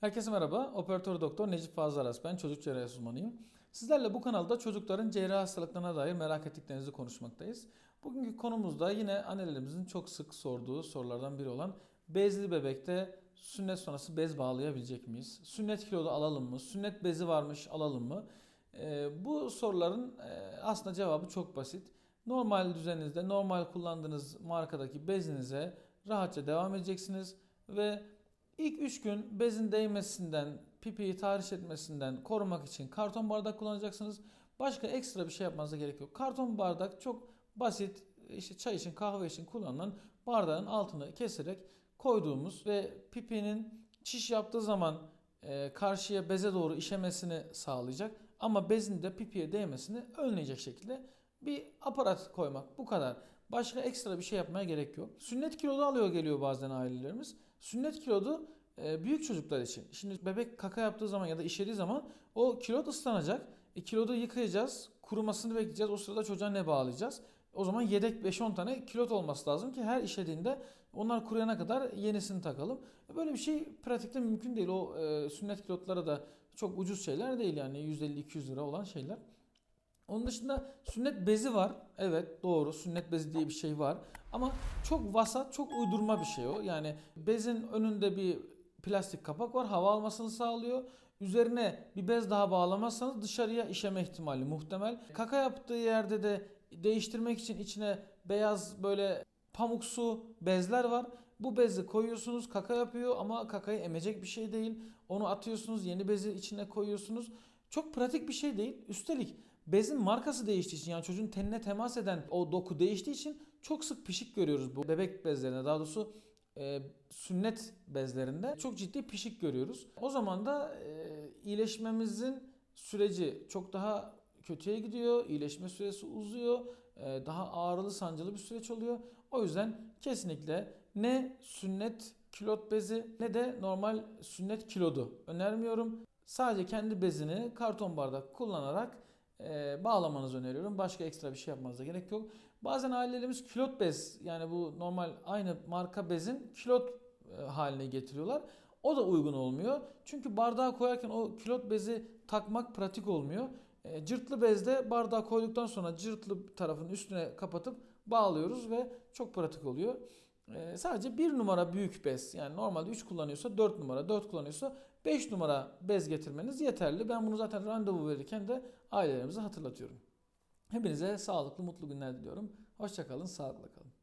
Herkese merhaba. Operatör doktor Necip Fazıl Aras. Ben çocuk cerrahi uzmanıyım. Sizlerle bu kanalda çocukların cerrahi hastalıklarına dair merak ettiklerinizi konuşmaktayız. Bugünkü konumuzda yine annelerimizin çok sık sorduğu sorulardan biri olan bezli bebekte sünnet sonrası bez bağlayabilecek miyiz? Sünnet kilodu alalım mı? Sünnet bezi varmış alalım mı? Ee, bu soruların e, aslında cevabı çok basit. Normal düzeninizde, normal kullandığınız markadaki bezinize rahatça devam edeceksiniz ve İlk 3 gün bezin değmesinden, pipiyi tahriş etmesinden korumak için karton bardak kullanacaksınız. Başka ekstra bir şey yapmanıza gerek yok. Karton bardak çok basit, işte çay için, kahve için kullanılan bardağın altını keserek koyduğumuz ve pipinin çiş yaptığı zaman e, karşıya beze doğru işemesini sağlayacak ama bezin de pipiye değmesini önleyecek şekilde bir aparat koymak bu kadar. Başka ekstra bir şey yapmaya gerek yok. Sünnet kilodu alıyor geliyor bazen ailelerimiz. Sünnet kilodu e, büyük çocuklar için. Şimdi bebek kaka yaptığı zaman ya da işediği zaman o kilot ıslanacak. E, kilodu yıkayacağız, kurumasını bekleyeceğiz. O sırada çocuğa ne bağlayacağız? O zaman yedek 5-10 tane kilot olması lazım ki her işediğinde onlar kuruyana kadar yenisini takalım. E, Böyle bir şey pratikte mümkün değil. O e, sünnet kilotları da çok ucuz şeyler değil yani 150-200 lira olan şeyler. Onun dışında sünnet bezi var. Evet doğru sünnet bezi diye bir şey var. Ama çok vasat, çok uydurma bir şey o. Yani bezin önünde bir plastik kapak var. Hava almasını sağlıyor. Üzerine bir bez daha bağlamazsanız dışarıya işeme ihtimali muhtemel. Kaka yaptığı yerde de değiştirmek için içine beyaz böyle pamuksu bezler var. Bu bezi koyuyorsunuz kaka yapıyor ama kakayı emecek bir şey değil. Onu atıyorsunuz yeni bezi içine koyuyorsunuz. Çok pratik bir şey değil. Üstelik bezin markası değiştiği için yani çocuğun tenine temas eden o doku değiştiği için çok sık pişik görüyoruz bu bebek bezlerine. Daha doğrusu e, sünnet bezlerinde çok ciddi pişik görüyoruz. O zaman da e, iyileşmemizin süreci çok daha kötüye gidiyor. İyileşme süresi uzuyor. e, daha ağrılı sancılı bir süreç oluyor. O yüzden kesinlikle ne sünnet kilot bezi ne de normal sünnet kilodu önermiyorum. Sadece kendi bezini karton bardak kullanarak e, bağlamanızı öneriyorum. Başka ekstra bir şey yapmanıza gerek yok. Bazen ailelerimiz kilot bez yani bu normal aynı marka bezin kilot e, haline getiriyorlar. O da uygun olmuyor. Çünkü bardağa koyarken o kilot bezi takmak pratik olmuyor. E, cırtlı bezde bardağa koyduktan sonra cırtlı tarafın üstüne kapatıp bağlıyoruz ve çok pratik oluyor. E, sadece bir numara büyük bez yani normalde 3 kullanıyorsa 4 numara 4 kullanıyorsa 5 numara bez getirmeniz yeterli. Ben bunu zaten randevu verirken de ailelerimize hatırlatıyorum. Hepinize sağlıklı mutlu günler diliyorum. Hoşçakalın, sağlıkla kalın.